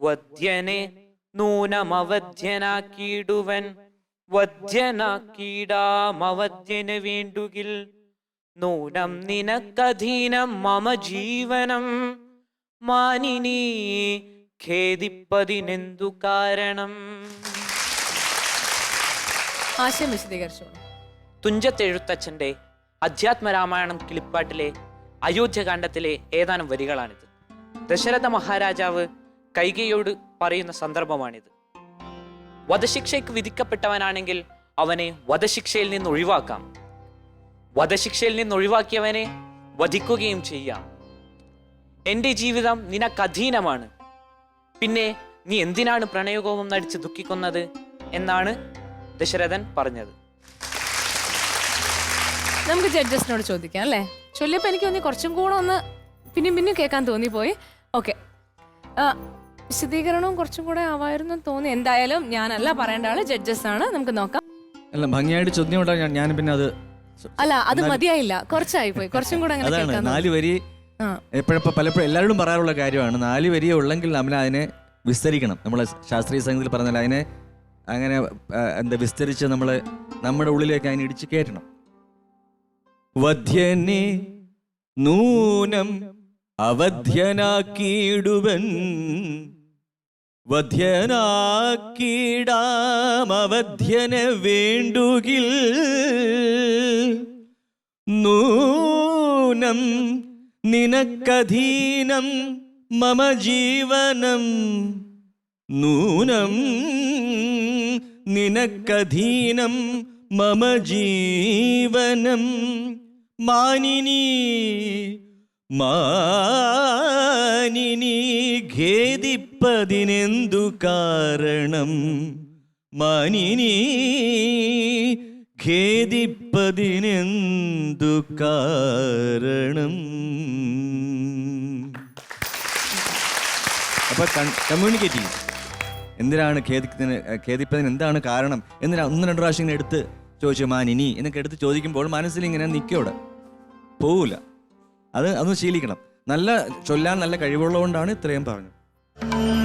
വധ്യനെ നൂനമവധ്യനാക്കിയിടുവൻ. വധ്യനാക്കിയിടാമവധ്യന് വേണ്ടുകിൽ നൂനം നിനക്കധീനം മമ ജീവനം. മാനിനി ഖേദിപ്പതിനെന്തു കാരണം? ആശയം വിശദീകരിച്ചോളൂ. തുഞ്ചത്തെഴുത്തച്ഛന്റെ അധ്യാത്മരാമായണം കിളിപ്പാട്ടിലെ അയോധ്യകാന്ഡത്തിലെ ഏതാനും വരികളാണിത്. ദശരഥ മഹാരാജാവ് കൈകയോട് പറയുന്ന സന്ദർഭമാണിത്. വധശിക്ഷയ്ക്ക് വിധിക്കപ്പെട്ടവനാണെങ്കിൽ അവനെ വധശിക്ഷയിൽ നിന്ന് ഒഴിവാക്കാം. വധശിക്ഷയിൽ നിന്ന് ഒഴിവാക്കിയവനെ വധിക്കുകയും ചെയ്യാം. എന്റെ ജീവിതം നിനക്ക് അധീനമാണ്. പിന്നെ നീ എന്തിനാണ് പ്രണയകോപം നടിച്ച് ദുഃഖിക്കുന്നത് എന്നാണ് ദശരഥൻ പറഞ്ഞത്. നമുക്ക് ജഡ്ജസിനോട് ചോദിക്കാം അല്ലേ? ചൊല്ലിയപ്പോൾ എനിക്ക് തോന്നി കുറച്ചും കൂടെ ഒന്ന് പിന്നെയും പിന്നെയും കേൾക്കാൻ തോന്നിപ്പോയി. ഓക്കെ. വിശദീകരണവും കുറച്ചും കൂടെ ആവായിരുന്നു തോന്നി. എന്തായാലും ഞാനല്ല പറയേണ്ട ആൾ ജഡ്ജസ് ആണ്. നമുക്ക് നോക്കാം. അല്ല ഭംഗിയായിട്ട് ചോദ്യം ഉണ്ടാകും ഞാൻ പിന്നെ അത് അല്ല അത് മതിയായില്ല. കുറച്ചായി പോയി. കുറച്ചും കൂടെ അങ്ങനെ അതാണ്. നാല് വരി ആ. എപ്പോഴപ്പോൾ പലപ്പോഴും എല്ലാവരോടും പറയാറുള്ള കാര്യമാണ്. നാല് വരിയെ ഉള്ളെങ്കിൽ നമ്മൾ അതിനെ വിസ്തരിക്കണം. നമ്മളെ ശാസ്ത്രീയ സംഗീതത്തിൽ പറഞ്ഞാൽ അതിനെ അങ്ങനെ ആ, എന്താ വിസ്തരിച്ച് നമ്മൾ നമ്മുടെ ഉള്ളിലേക്ക് അതിനെ ഇടിച്ച് കയറ്റണം. വധ്യനെ നൂനം അവധ്യനാക്കിയിടുവൻ. വധ്യനാക്കിടാമവധ്യനെ വേണ്ടുകിൽ. നൂനം നിനക്കധീനം മമ ജീവനം. നൂനം നിനക്കധീനം മമ ജീവനം. മാനിനി മാനിനി ഖേദിപ്പതിനെന്തു കാരണം? മാനിനി ഖേദിപ്പതിനെന്തു കാരണം? അപ്പൊ കമ്മ്യൂണിക്കേറ്റ് എന്തിനാണ് ഖേദിക്കുന്നതിന് ഖേദിപ്പതിന് എന്താണ് കാരണം? എന്തിനാ ഒന്ന് രണ്ട് പ്രാവശ്യം ഇങ്ങനെ എടുത്ത് ചോദിച്ചു മാനിനി? എന്നൊക്കെ എടുത്ത് ചോദിക്കുമ്പോൾ മനസ്സിൽ ഇങ്ങനെ നിൽക്കോടെ പോവില്ല അത് അതൊന്ന് ശീലിക്കണം. നല്ല ചൊല്ലാൻ നല്ല കഴിവുള്ളതുകൊണ്ടാണ് ഇത്രയും പറഞ്ഞത്.